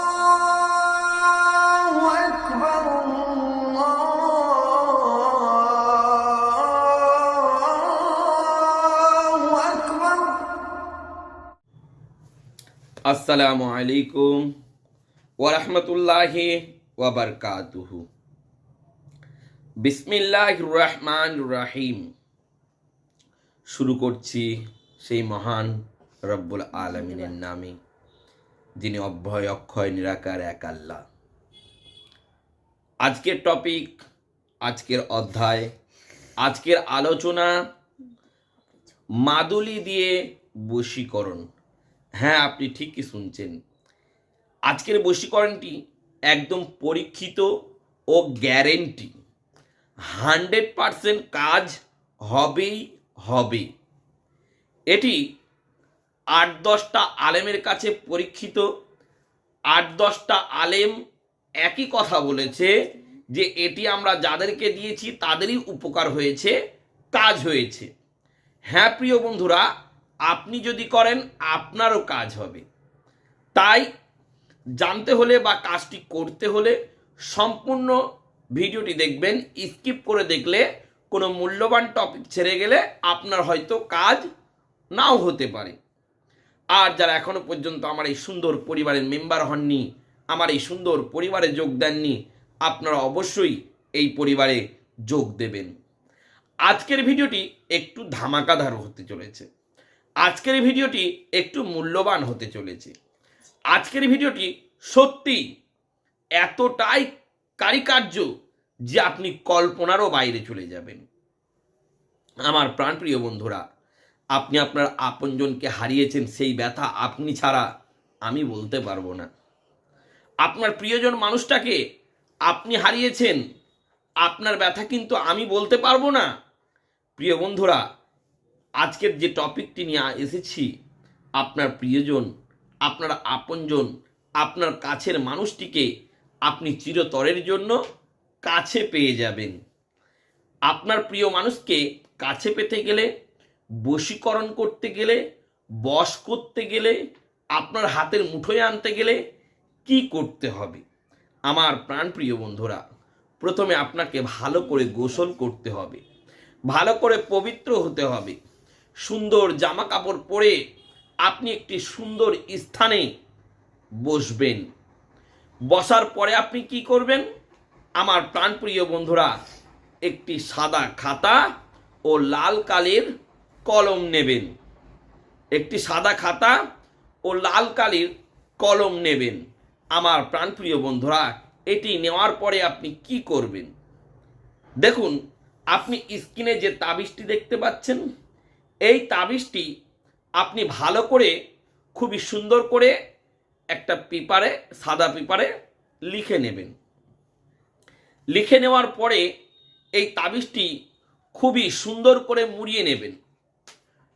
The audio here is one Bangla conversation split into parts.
الله أكبر الله أكبر আসসালামু আলাইকুম ওরহমতুল্লাহি ওয়াবারকাতুহু বিসমিল্লাহ রহমান রাহিম শুরু করছি সেই মহান রব্বুল আলমিনের নামে যিনি অভয়, অক্ষয়, নিরাকার, এক আল্লাহ। আজকের টপিক আজকের অধ্যায়, আজকের আলোচনা মাদুলি দিয়ে বশীকরণ। হ্যাঁ আপনি ঠিকই শুনছেন। আজকের বশীকরণটি একদম পরীক্ষিত ও গ্যারেন্টি হান্ড্রেড পারসেন্ট কাজ হবেই হবে। এটি আট দশটা আলেমের কাছে পরীক্ষিত, আট দশটা আলেম একই কথা বলেছে যে এটি আমরা যাদেরকে দিয়েছি তাদেরই উপকার হয়েছে, কাজ হয়েছে। হ্যাঁ প্রিয় বন্ধুরা, আপনি যদি করেন, আপনারও কাজ হবে। তাই জানতে হলে বা কাজটি করতে হলে সম্পূর্ণ ভিডিওটি দেখবেন, স্কিপ করে দেখলে কোনো মূল্যবান টপিক ছেড়ে গেলে আপনার হয়তো কাজ নাও হতে পারে। আর যারা এখনও পর্যন্ত আমার এই সুন্দর পরিবারের মেম্বার হননি, আমার এই সুন্দর পরিবারে যোগ দেননি, আপনারা অবশ্যই এই পরিবারে যোগ দেবেন। আজকের ভিডিওটি একটু ধামাকাধার হতে চলেছে। আজকের ভিডিওটি একটু মূল্যবান হতে চলেছে। আজকের ভিডিওটি সত্যি এতটাই কারিকার্য যে আপনি কল্পনারও বাইরে চলে যাবেন। আমার প্রাণপ্রিয় বন্ধুরা আপনি আপনার আপনজনকে হারিয়েছেন সেই ব্যথা আপনি ছাড়া আমি বলতে পারব না। আপনার প্রিয়জন মানুষটাকে আপনি হারিয়েছেন, আপনার ব্যথা কিন্তু আমি বলতে পারব না। প্রিয় বন্ধুরা, আজকের যে টপিকটি নিয়ে এসেছি, আপনার প্রিয়জন, আপনার আপনজন, আপনার কাছের মানুষটিকে আপনি চিরতরের জন্য কাছে পেয়ে যাবেন। আপনার প্রিয় মানুষকে কাছে পেতে গেলে বশীকরণ করতে গেলে, বশ করতে গেলে, আপনার হাতের মুঠোয় আনতে গেলে কি করতে হবে? আমার প্রাণপ্রিয় বন্ধুরা, প্রথমে আপনাকে ভালো করে গোসল করতে হবে। ভালো করে পবিত্র হতে হবে। সুন্দর জামা কাপড় পরে আপনি একটি সুন্দর স্থানে বসবেন। বসার পরে আপনি কি করবেন? আমার প্রাণপ্রিয় বন্ধুরা, একটি সাদা খাতা ও লাল কালির কলম নেবেন। একটি সাদা খাতা ও লাল কালির কলম নেবেন। আমার প্রাণপ্রিয় বন্ধুরা, এটি নেওয়ার পরে আপনি কি করবেন? দেখুন, আপনি স্ক্রিনে যে তাবিজটি দেখতে পাচ্ছেন, এই তাবিজটি আপনি ভালো করে, খুবই সুন্দর করে একটা পেপারে, সাদা পেপারে লিখে নেবেন। লিখে নেওয়ার পরে এই তাবিজটি খুবই সুন্দর করে মুড়িয়ে নেবেন।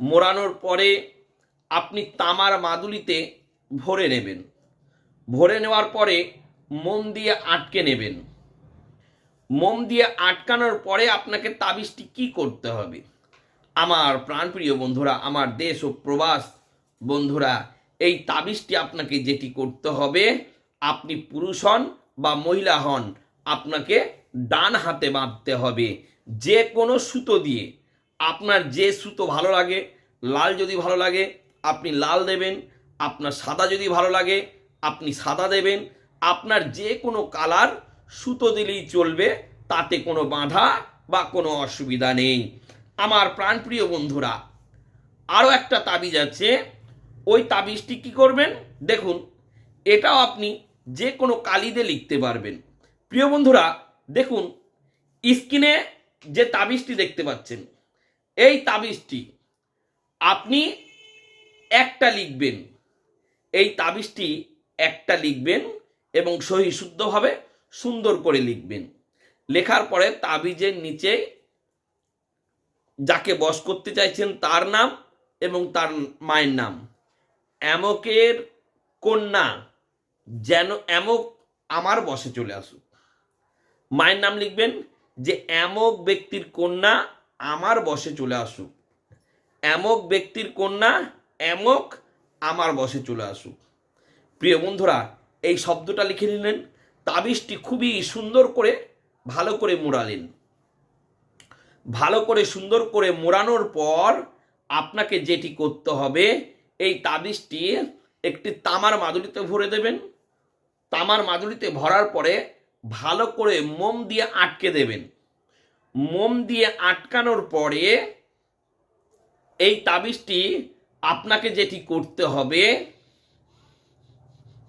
মোড়ানোর পরে আপনি তামার মাদুলিতে ভরে নেবেন। ভরে নেওয়ার পরে মোম দিয়ে আটকে নেবেন। মোম দিয়ে আটকানোর পরে আপনাকে তাবিজটি কি করতে হবে? আমার প্রাণপ্রিয় বন্ধুরা, আমার দেশ ও প্রবাস বন্ধুরা, এই তাবিজটি আপনাকে যেটি করতে হবে, আপনি পুরুষ হন বা মহিলা হন, আপনাকে ডান হাতে বাঁধতে হবে। যে কোনো সুতো দিয়ে আপনার যে সুতো ভালো লাগে, লাল যদি ভালো লাগে, আপনি লাল দেবেন, আপনার সাদা যদি ভালো লাগে, আপনি সাদা দেবেন, আপনার যে কোনো কালার সুতো দিলেই চলবে, তাতে কোনো বাধা বা কোনো অসুবিধা নেই। আমার প্রাণপ্রিয় বন্ধুরা, আরও একটা তাবিজ আছে। ওই তাবিজটি কি করবেন? দেখুন, এটাও আপনি যে কোনো কালিতে লিখতে পারবেন। প্রিয় বন্ধুরা, দেখুন, স্ক্রিনে যে তাবিজটি দেখতে পাচ্ছেন এই তাবিজটি আপনি একটা লিখবেন। এই তাবিজটি একটা লিখবেন এবং সহি শুদ্ধভাবে সুন্দর করে লিখবেন। লেখার পরে তাবিজের নিচে যাকে বশ করতে চাইছেন তার নাম এবং তার মায়ের নাম। অ্যামকের কন্যা যেন অ্যামক আমার বসে চলে আসুক। মায়ের নাম লিখবেন যে অ্যামক ব্যক্তির কন্যা আমার বসে চলে আসুক। অ্যামক ব্যক্তির কন্যা অ্যামক আমার বসে চলে আসুক। প্রিয় বন্ধুরা, এই শব্দটা লিখে নিলেন, তাবিজটি খুবই সুন্দর করে ভালো করে মোড়ালেন। ভালো করে সুন্দর করে মোড়ানোর পর আপনাকে যেটি করতে হবে, এই তাবিজটি একটি তামার মাদুলিতে ভরে দেবেন। তামার মাদুলিতে ভরার পরে ভালো করে মোম দিয়ে আটকে দেবেন। মোম দিয়ে আটকানোর পরে এই তাবিজটি আপনাকে যেটি করতে হবে,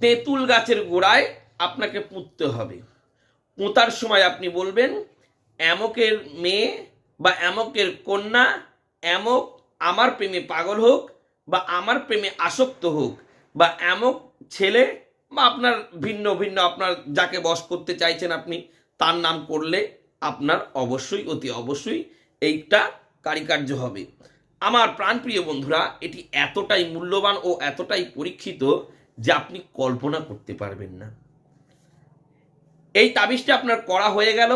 তেঁতুল গাছের গোড়ায় আপনাকে পুঁততে হবে। পোঁতার সময় আপনি বলবেন, অ্যামকের মেয়ে বা অ্যামকের কন্যা, অ্যামক আমার প্রেমে পাগল হোক বা আমার প্রেমে আসক্ত হোক বা অ্যামক ছেলে বা আপনার ভিন্ন ভিন্ন, আপনার যাকে বশ করতে চাইছেন আপনি, তার নাম করলে আপনার অবশ্যই, অতি অবশ্যই এইটা কারিকার্য হবে। আমার প্রাণপ্রিয় বন্ধুরা, এটি এতটাই মূল্যবান ও এতটাই পরীক্ষিত যে আপনি কল্পনা করতে পারবেন না। এই তাবিজটা আপনার করা হয়ে গেল।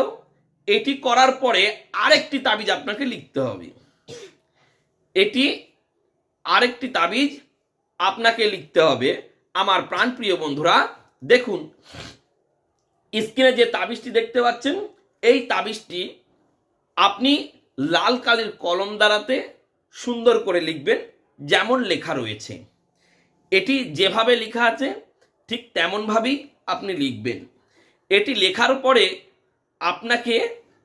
এটি করার পরে আরেকটি তাবিজ আপনাকে লিখতে হবে। এটি আরেকটি তাবিজ আপনাকে লিখতে হবে। আমার প্রাণপ্রিয় বন্ধুরা, দেখুন, স্ক্রিনে যে তাবিজটি দেখতে পাচ্ছেন এই তাবিজটি আপনি লাল কালির কলম দ্বারাতে সুন্দর করে লিখবেন, যেমন লেখা রয়েছে। এটি যেভাবে লেখা আছে, ঠিক তেমনভাবেই আপনি লিখবেন। এটি লেখার পরে আপনাকে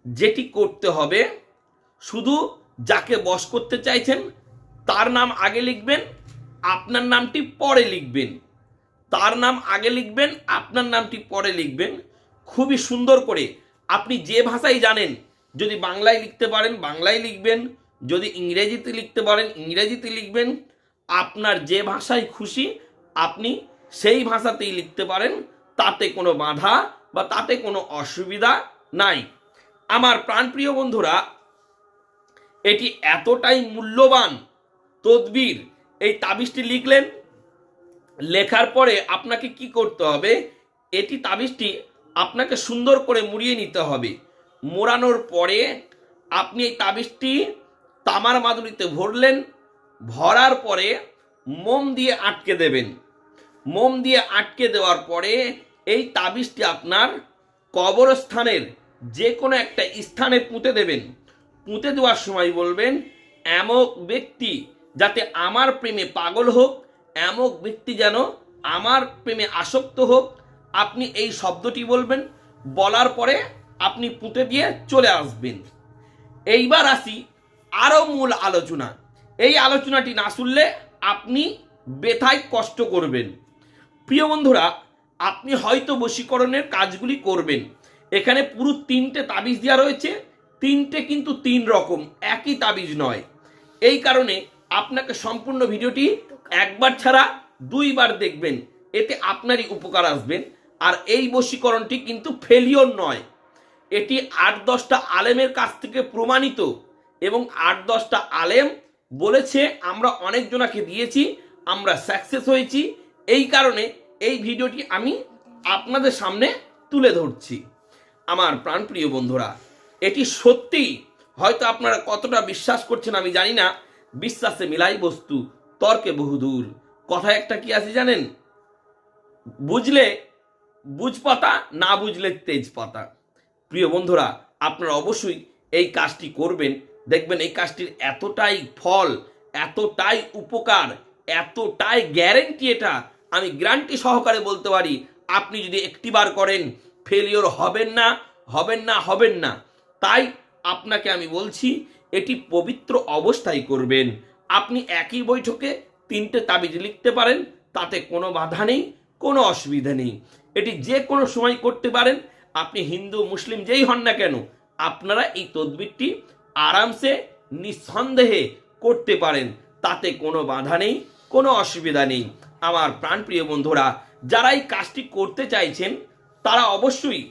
যেটি করতে হবে, শুধু যাকে বশ করতে চাইছেন, তার নাম আগে লিখবেন, আপনার নামটি পরে লিখবেন। তার নাম আগে লিখবেন, আপনার নামটি পরে লিখবেন। খুবই সুন্দর করে আপনি যে ভাষাই জানেন, যদি বাংলায় লিখতে পারেন, বাংলায় লিখবেন, যদি ইংরেজিতে লিখতে পারেন, ইংরেজিতে লিখবেন, আপনার যে ভাষায় খুশি আপনি সেই ভাষাতেই লিখতে পারেন, তাতে কোনো বাধা বা তাতে কোনো অসুবিধা নাই। আমার প্রাণপ্রিয় বন্ধুরা, এটি এতটাই মূল্যবান তদবির, এই তাবিজটি লিখলেন, লেখার পরে আপনাকে কি করতে হবে, এটি তাবিজটি আপনাকে সুন্দর করে মুড়িয়ে নিতে হবে। মোড়ানোর পরে আপনি এই তাবিজটি তামার মাদুরিতে ভরলেন, ভরার পরে মোম দিয়ে আটকে দেবেন। মোম দিয়ে আটকে দেওয়ার পরে এই তাবিজটি আপনার কবরস্থানের যে কোনো একটা স্থানে পুঁতে দেবেন। পুঁতে দেওয়ার সময় বলবেন, এমক ব্যক্তি যাতে আমার প্রেমে পাগল হোক, এমক ব্যক্তি যেন আমার প্রেমে আসক্ত হোক আপনি এই শব্দটি বলবেন, বলার পরে আপনি পুঁতে দিয়ে চলে আসবেন। এইবার আসি আরও মূল আলোচনা। এই আলোচনাটি না শুনলে আপনি বেথায় কষ্ট করবেন। প্রিয় বন্ধুরা, আপনি হয়তো বশীকরণের কাজগুলি করবেন। এখানে পুরো তিনটে তাবিজ দেওয়া রয়েছে। তিনটে কিন্তু তিন রকম, একই তাবিজ নয়। এই কারণে আপনাকে সম্পূর্ণ ভিডিওটি একবার ছাড়া দুইবার দেখবেন। এতে আপনারই উপকার আসবেন আর এই বশীকরণটি কিন্তু ফেলিওর নয়। এটি আট দশটা আলেমের কাছ থেকে প্রমাণিত এবং আট দশটা আলেম বলেছে, আমরা অনেকজনাকে দিয়েছি, আমরা সাকসেস হয়েছি। এই কারণে এই ভিডিওটি আমি আপনাদের সামনে তুলে ধরছি। আমার প্রাণপ্রিয় বন্ধুরা, এটি সত্যি হয়তো আপনারা কতটা বিশ্বাস করছেন আমি জানি না। বিশ্বাসে মিলাই বস্তু, তর্কে বহুদূর। কথা একটা কি আছে জানেন? বুঝলে বুঝপাতা, না বুঝলে তেজপাতা। প্রিয় বন্ধুরা, আপনারা অবশ্যই এই কাজটি করবেন। দেখবেন এই কাজটির এতটাই ফল, এতটাই উপকার, এতটাই গ্যারেন্টি এটা। আমি গ্যারান্টি সহকারে বলতে পারি, আপনি যদি একটিবার করেন ফেলিওর হবেন না হবেন না হবেন না। তাই আপনাকে আমি বলছি, এটি পবিত্র অবস্থায় করবেন। আপনি একই বৈঠকে তিনটে তাবিজ লিখতে পারেন, তাতে কোনো বাধা নেই, কোনো অসুবিধা নেই। এটি যে কোনো সময় করতে পারেন। আপনি হিন্দু, মুসলিম যেই হন না কেন, আপনারা এই তদবিরটি আরামসে, নিঃসন্দেহে করতে পারেন। তাতে কোনো বাধা নেই, কোনো অসুবিধা নেই। আমার প্রাণপ্রিয় বন্ধুরা যারা এই কাজটি করতে চাইছেন, তারা অবশ্যই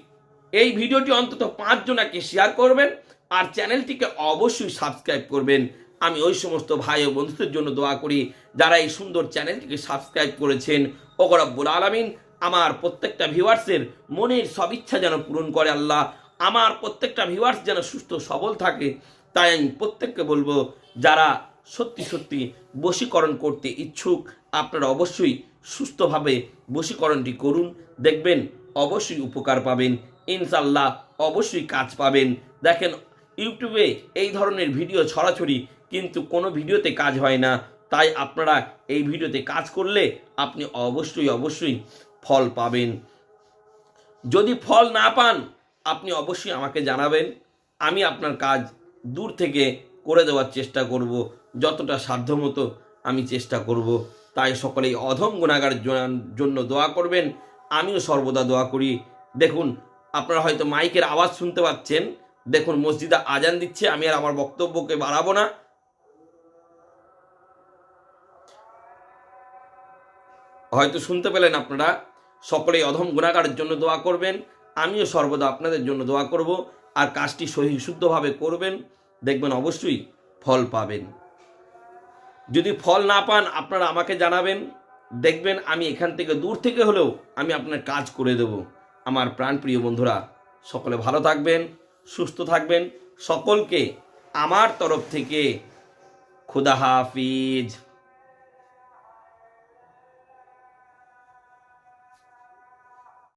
এই ভিডিওটি অন্তত পাঁচজনাকে শেয়ার করবেন আর চ্যানেলটিকে অবশ্যই সাবস্ক্রাইব করবেন। আমি ওই সমস্ত ভাই ও বন্ধুদের জন্য দোয়া করি, যারা এই সুন্দর চ্যানেলটিকে সাবস্ক্রাইব করেছেন। ওগরব্বুল আলমিন আমার প্রত্যেকটা ভিউয়ার্সের মনের সব ইচ্ছা যেন পূরণ করে আল্লাহ। আমার প্রত্যেকটা ভিউয়ার্স যেন সুস্থ, সবল থাকে। তাই আমি প্রত্যেককে বলব, যারা সত্যি সত্যি বশীকরণ করতে ইচ্ছুক, আপনারা অবশ্যই সুস্থভাবে বশীকরণটি করুন। দেখবেন, অবশ্যই উপকার পাবেন। ইনশাল্লাহ অবশ্যই কাজ পাবেন। দেখেন, ইউটিউবে এই ধরনের ভিডিও ছড়াছড়ি, কিন্তু কোনো ভিডিওতে কাজ হয় না। তাই আপনারা এই ভিডিওতে কাজ করলে আপনি অবশ্যই অবশ্যই ফল পাবেন। যদি ফল না পান, আপনি অবশ্যই আমাকে জানাবেন। আমি আপনার কাজ দূর থেকে করে দেওয়ার চেষ্টা করব। যতটা সাধ্যমতো আমি চেষ্টা করব। তাই সকলেই অধম গুণাগার জন্য দোয়া করবেন। আমিও সর্বদা দোয়া করি। দেখুন, আপনারা হয়তো মাইকের আওয়াজ শুনতে পাচ্ছেন। দেখুন, মসজিদে আজান দিচ্ছে, আমি আর আমার বক্তব্যকে বাড়াবো না। হয়তো শুনতে পেলেন আপনারা। সকলেই অধম গুণাগারের জন্য দোয়া করবেন। আমিও সর্বদা আপনাদের জন্য দোয়া করব আর কাজটি সহি শুদ্ধভাবে করবেন। দেখবেন অবশ্যই ফল পাবেন। যদি ফল না পান, আপনারা আমাকে জানাবেন। দেখবেন আমি এখান থেকে দূর থেকে হলেও আমি আপনার কাজ করে দেব। আমার প্রাণপ্রিয় বন্ধুরা, সকলে ভালো থাকবেন, সুস্থ থাকবেন। সকলকে আমার তরফ থেকে খুদা হাফিজ।